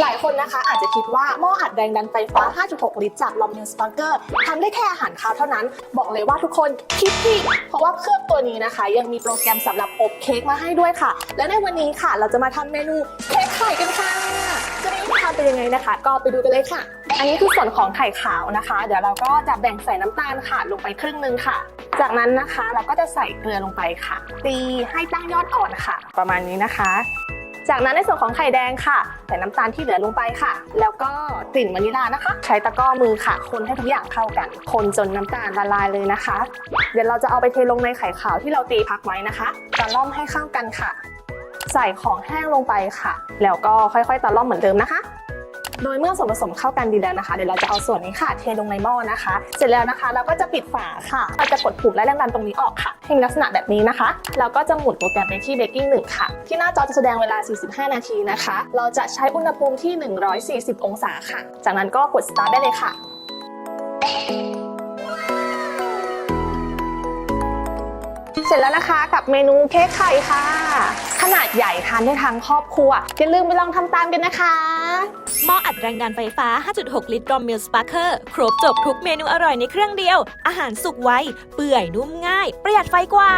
หลายคนนะคะอาจจะคิดว่าหม้ออัดแรงดันไฟฟ้า 5.6 ลิตรจากลอมเนลสปาร์เกอร์ทำได้แค่อาหารคาวเท่านั้น บอกเลยว่าทุกคนคิดผิดเพราะว่าเครื่องตัวนี้นะคะ ยังมีโปรแกรมสำหรับอบเค้กมาให้ด้วยค่ะ และในวันนี้ค่ะ เราจะมาทำเมนูเค้กไข่กันค่ะจะได้ทำเป็นยังไงนะคะ ก็ไปดูกันเลยค่ะ อันนี้คือส่วนของไข่ขาวนะคะ เดี๋ยวเราก็จะแบ่งใส่น้ำตาลค่ะ ลงไปครึ่งหนึงค่ะ จากนั้นนะคะเราก็จะใส่เกลือลงไปค่ะ ตีให้ตั้งยอดอ่อนค่ะ ประมาณนี้นะคะ จากนั้นในส่วนของไข่แดงค่ะ ใส่น้ำตาลที่เหลือลงไปค่ะ แล้วก็กลิ่นวานิลลานะคะ ใช้ตะกร้อมือค่ะ คนให้ทุกอย่างเข้ากัน คนจนน้ำตาลละลายเลยนะคะ เดี๋ยวเราจะเอาไปเทลงในไข่ขาวที่เราตีพักไว้นะคะตะล่อมให้เข้ากันค่ะ ใส่ของแห้งลงไปค่ะ แล้วก็ค่อยๆตะล่อมเหมือนเดิมนะคะ โดยเมื่อส่วนผสมเข้ากันดีแล้วนะคะ เดี๋ยวเราจะเอาส่วนนี้ค่ะ เทลงในหม้อนะคะ เสร็จแล้วนะคะเราก็จะปิดฝาค่ะเราจะกดปุ่มและแรงดันตรงนี้ออกค่ะให้ลักษณะแบบนี้นะคะแล้วก็จะหมุนโปรแกรมไปที่เบกกิ้งหนึ่งค่ะ ที่หน้าจอจะแสดงเวลา 45 นาทีนะคะ เราจะใช้อุณหภูมิที่ 140 องศาค่ะ จากนั้นก็กด start ได้เลยค่ะเสร็จแล้วนะคะกับเมนูเค้กไข่ค่ะ ขนาดใหญ่ทานได้ทั้งครอบครัวอย่าลืมไปลองทำตามกันนะคะหม้ออัดแรงดันไฟฟ้า 5.6 ลิตรรอมมิลสปาร์เกอร์ครบจบทุกเมนูอร่อยในเครื่องเดียว อาหารสุกไว เปื่อยนุ่มง่าย ประหยัดไฟกว่า